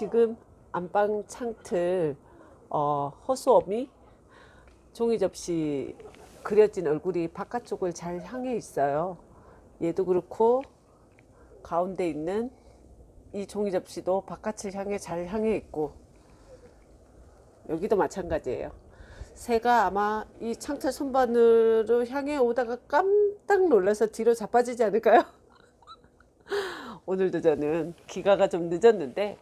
지금 안방 창틀 어, 허수어미 종이 접시 그려진 얼굴이 바깥쪽을 잘 향해 있어요. 얘도 그렇고 가운데 있는 이 종이 접시도 바깥을 향해 잘 향해 있고 여기도 마찬가지예요. 새가 아마 이 창틀 선반으로 향해 오다가 깜짝 놀라서 뒤로 자빠지지 않을까요? 오늘도 저는 기가가 좀 늦었는데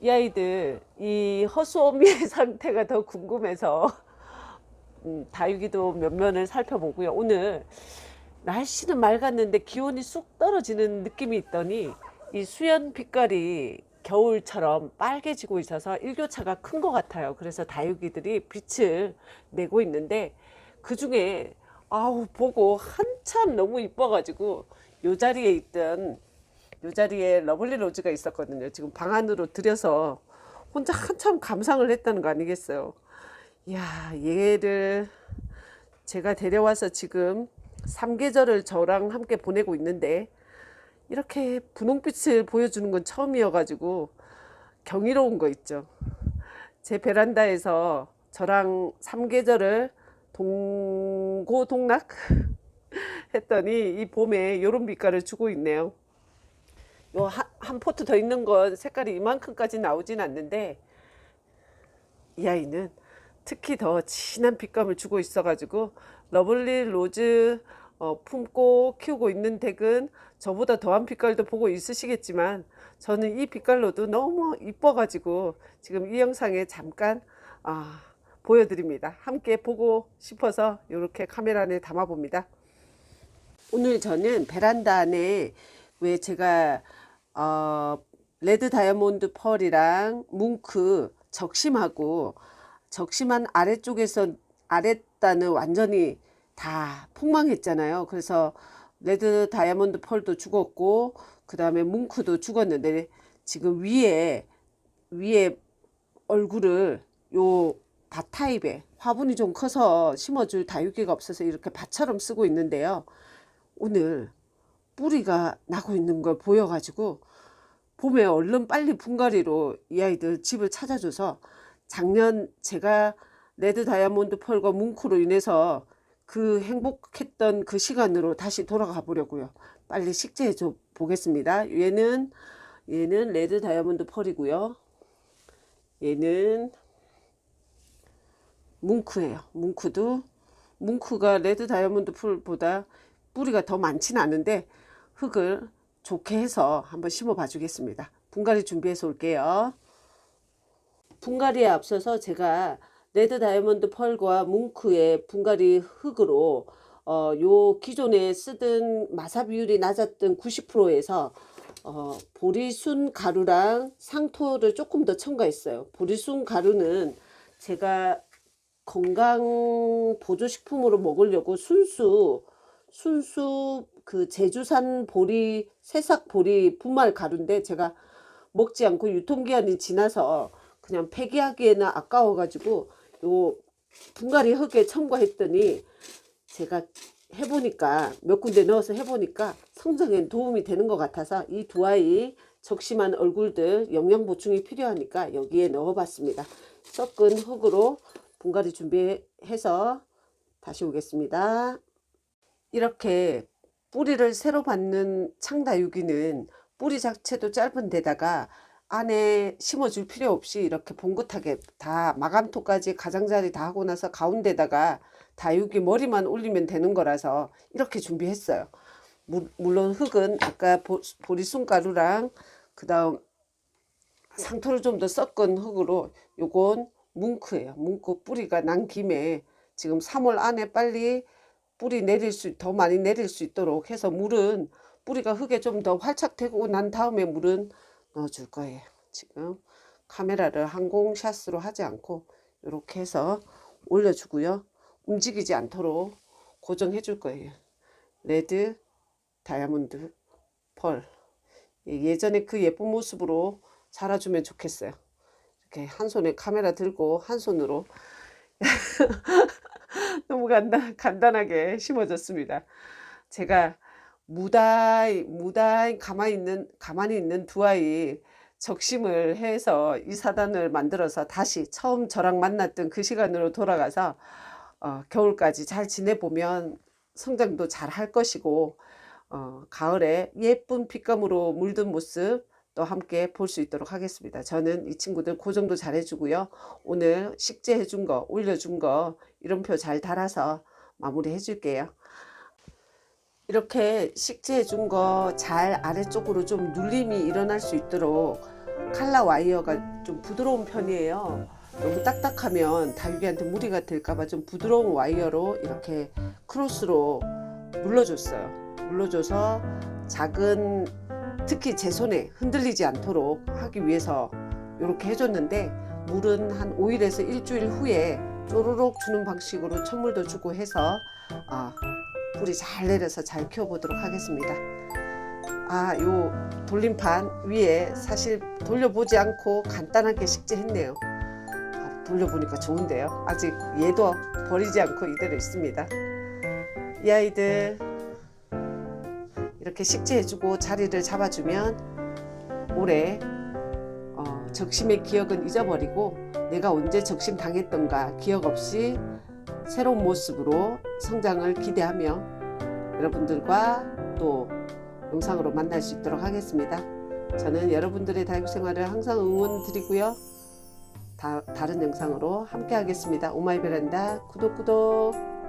이 아이들 이 허수어미의 상태가 더 궁금해서 음, 다육이도 면면을 살펴보고요. 오늘 날씨는 맑았는데 기온이 쑥 떨어지는 느낌이 있더니 이 수연 빛깔이 겨울처럼 빨개지고 있어서 일교차가 큰 것 같아요. 그래서 다육이들이 빛을 내고 있는데 그 중에 아우 보고 한참 너무 이뻐가지고 요 자리에 있던 요 자리에 러블리 로즈가 있었거든요. 지금 방 안으로 들여서 혼자 한참 감상을 했다는 거 아니겠어요? 이야, 얘를 제가 데려와서 지금 삼계절을 저랑 함께 보내고 있는데 이렇게 분홍빛을 보여주는 건 처음이어가지고 경이로운 거 있죠. 제 베란다에서 저랑 삼계절을 동고동락 했더니 이 봄에 이런 빛깔을 주고 있네요. 요한 포트 더 있는 건 색깔이 이만큼까지 나오진 않는데 이 아이는 특히 더 진한 빛감을 주고 있어가지고 러블리 로즈 어, 품고 키우고 있는 댁은 저보다 더한 빛깔도 보고 있으시겠지만 저는 이 빛깔로도 너무 이뻐가지고 지금 이 영상에 잠깐 아, 보여드립니다. 함께 보고 싶어서 이렇게 카메라 안에 담아봅니다. 오늘 저는 베란다 안에 왜 제가 어, 레드 다이아몬드 펄이랑 뭉크 적심하고 적심한 아래쪽에서 아랫단은 완전히 다 폭망했잖아요. 그래서 레드 다이아몬드 펄도 죽었고 그 다음에 뭉크도 죽었는데 지금 위에 위에 얼굴을 요밭 타입에 화분이 좀 커서 심어줄 다육이가 없어서 이렇게 밭처럼 쓰고 있는데요. 오늘 뿌리가 나고 있는 걸 보여가지고 봄에 얼른 빨리 분갈이로 이 아이들 집을 찾아줘서 작년 제가 레드 다이아몬드 펄과 뭉크로 인해서 그 행복했던 그 시간으로 다시 돌아가 보려고요. 빨리 식재해 줘 보겠습니다. 얘는 얘는 레드 다이아몬드 펄이고요. 얘는 뭉크예요. 뭉크도 뭉크가 레드 다이아몬드 펄보다 뿌리가 더 많지는 않은데 흙을 좋게 해서 한번 심어 봐 주겠습니다. 분갈이 준비해서 올게요. 분갈이에 앞서서 제가 레드 다이아몬드 펄과 뭉크의 분갈이 흙으로 어, 요 기존에 쓰던 마사 비율이 낮았던 90%에서 어, 보리순 가루랑 상토를 조금 더 첨가했어요. 보리순 가루는 제가 건강 보조식품으로 먹으려고 순수 순수 그 제주산 보리 새싹 보리 분말 가루인데 제가 먹지 않고 유통기한이 지나서 그냥 폐기하기에는 아까워가지고 요 분갈이 흙에 첨가했더니 제가 해보니까 몇 군데 넣어서 해보니까 성장에 도움이 되는 것 같아서 이 두 아이 적심한 얼굴들 영양 보충이 필요하니까 여기에 넣어봤습니다. 섞은 흙으로 분갈이 준비해서 다시 오겠습니다. 이렇게 뿌리를 새로 받는 창다육이는 뿌리 자체도 짧은 데다가 안에 심어줄 필요 없이 이렇게 봉긋하게 다 마감토까지 가장자리 다 하고 나서 가운데다가 다육이 머리만 올리면 되는 거라서 이렇게 준비했어요. 물, 물론 흙은 아까 보, 보리순가루랑 그 다음 상토를 좀 더 섞은 흙으로 요건 뭉크예요. 뭉크 뿌리가 난 김에 지금 3월 안에 빨리 뿌리 내릴 수, 더 많이 내릴 수 있도록 해서 물은 뿌리가 흙에 좀 더 활착 되고 난 다음에 물은 넣어줄 거예요. 지금 카메라를 항공샷으로 하지 않고 이렇게 해서 올려주고요. 움직이지 않도록 고정해 줄 거예요. 레드, 다이아몬드, 펄. 예, 예전에 그 예쁜 모습으로 자라주면 좋겠어요. 이렇게 한 손에 카메라 들고 한 손으로 너무 간단, 간단하게 심어졌습니다. 제가 무다히 무다히 가만히 있는 가만히 있는 두 아이 적심을 해서 이 사단을 만들어서 다시 처음 저랑 만났던 그 시간으로 돌아가서 어, 겨울까지 잘 지내보면 성장도 잘 할 것이고 어, 가을에 예쁜 핏감으로 물든 모습 또 함께 볼 수 있도록 하겠습니다. 저는 이 친구들 고정도 잘 해주고요. 오늘 식재 해 준 거, 올려준 거 이름표 잘 달아서 마무리 해줄게요. 이렇게 식재해 준 거 잘 아래쪽으로 좀 눌림이 일어날 수 있도록 칼라 와이어가 좀 부드러운 편이에요. 너무 딱딱하면 다육이한테 무리가 될까봐 좀 부드러운 와이어로 이렇게 크로스로 눌러줬어요. 눌러줘서 작은 특히 제 손에 흔들리지 않도록 하기 위해서 이렇게 해줬는데 물은 한 5일에서 일주일 후에 쪼르륵 주는 방식으로 천물도 주고 해서 아, 뿌리 잘 내려서 잘 키워보도록 하겠습니다. 아, 요 돌림판 위에 사실 돌려보지 않고 간단하게 식재했네요. 아, 돌려보니까 좋은데요. 아직 얘도 버리지 않고 이대로 있습니다. 이 아이들 이렇게 식재해주고 자리를 잡아주면 올해 어, 적심의 기억은 잊어버리고 내가 언제 적심 당했던가 기억 없이 새로운 모습으로 성장을 기대하며 여러분들과 또 영상으로 만날 수 있도록 하겠습니다. 저는 여러분들의 다육 생활을 항상 응원 드리고요. 다, 다른 영상으로 함께 하겠습니다. 오마이 베란다 구독 구독